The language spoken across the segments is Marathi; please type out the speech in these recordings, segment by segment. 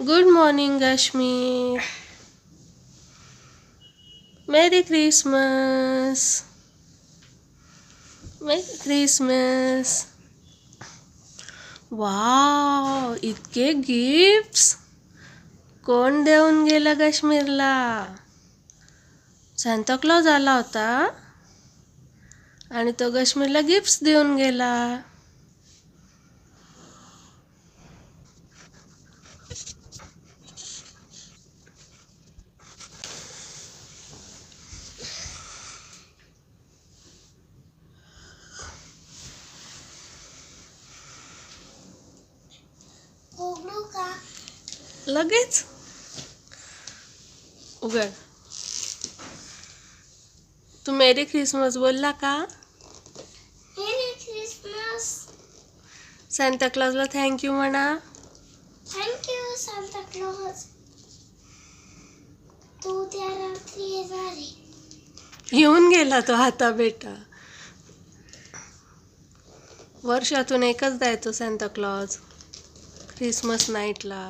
Good morning Kashmir merry Christmas merry Christmas wow इतके गिफ्ट्स कोण देऊन गेला काश्मीरला? सांताक्लॉज आला होता. आणि तो काश्मीरला गिफ्ट्स देऊन गेला. लगेच? उघड. तू मेरी क्रिसमस बोलला का? Merry Christmas. सांताक्लॉजला थँक्यू म्हणा. थँक्यू सांता क्लॉज तू उद्या रात्री येणार येऊन गेला तो आता बेटा. वर्षातून एकच द्यायचो सांताक्लॉज क्रिसमस नाईटला.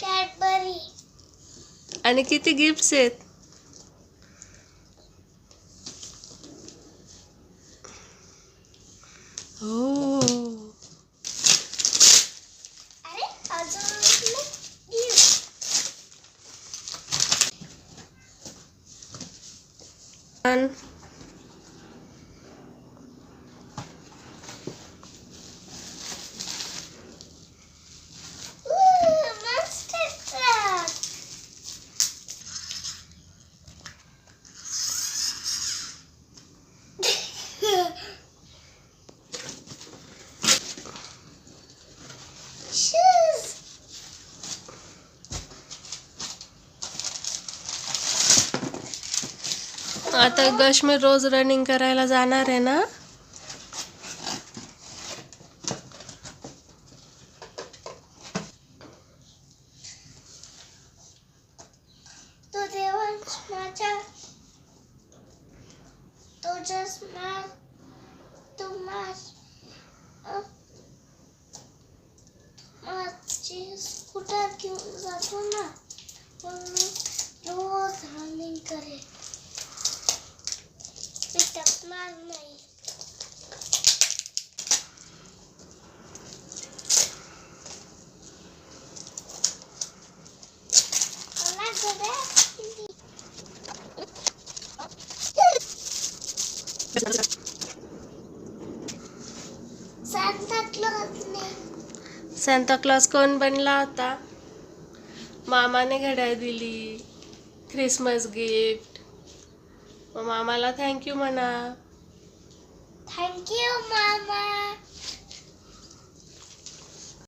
कॅडबरी. आणि किती गिफ्ट्स आहेत? हो. आता गश्मीर रोज रनिंग करायला जाणार आहे ना. तो तो तो स्कूटर घेऊन जातो ना. म्हणून रोज रनिंग करेल मी नाही सांता क्लॉजने सांताक्लॉज कोण बनला होता? मामाने घड्याळ दिली क्रिसमस गिफ्ट मग मामाला थँक्यू म्हणा. थँक्यू मामा.